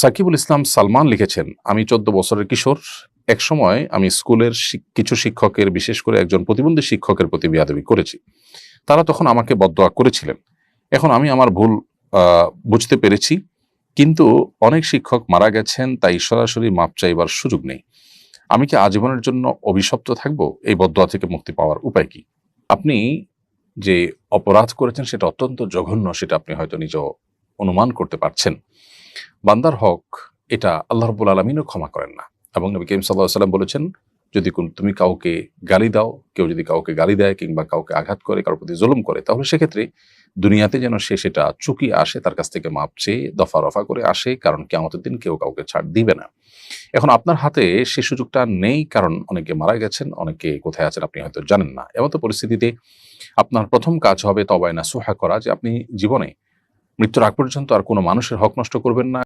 সাকিবুল ইসলাম সালমান লিখেছেন, আমি চোদ্দ বছরের কিশোর। এক সময় আমি স্কুলের কিছু শিক্ষকের, বিশেষ করে একজন প্রতিবন্ধী শিক্ষকের প্রতি বিয়াদবি করেছি। তারা তখন আমাকে বদদোয়া করেছিলেন। এখন আমি আমার ভুল বুঝতে পেরেছি। কিন্তু অনেক শিক্ষক মারা গেছেন, তাই সরাসরি মাপ চাইবার সুযোগ নেই। আমি কি আজীবনের জন্য অভিশপ্ত থাকব? এই বদয়া থেকে মুক্তি পাওয়ার উপায় কি? আপনি যে অপরাধ করেছেন, সেটা অত্যন্ত জঘন্য, সেটা আপনি হয়তো নিজেও অনুমান করতে পারছেন। বান্দার হক, এটা আল্লাহ রব্বুল আলমিনও ক্ষমা করেন না। এবং নবী করিম সাল্লাহ সাল্লাম বলেছেন, যদি কোন- তুমি কাউকে গালি দাও, কেউ যদি কাউকে গালি দেয় কিংবা কাউকে আঘাত করে, কারোর প্রতি জুলুম করে, তাহলে সেক্ষেত্রে দুনিয়াতে যেন সে সেটা চুকিয়ে আসে, তার কাছ থেকে মাপ চেয়ে দফা রফা করে আসে, কারণ কেমতের দিন কেউ কাউকে ছাড় দিবে না। এখন আপনার হাতে সে সুযোগটা নেই, কারণ অনেকে মারা গেছেন, অনেকে কোথায় আছেন আপনি হয়তো জানেন না। এমন তো পরিস্থিতিতে আপনার প্রথম কাজ হবে তবায় না সুহা করা, যে আপনি জীবনে মৃত্যুর আগ পর্যন্ত আর কোনো মানুষের হক নষ্ট করবেন না।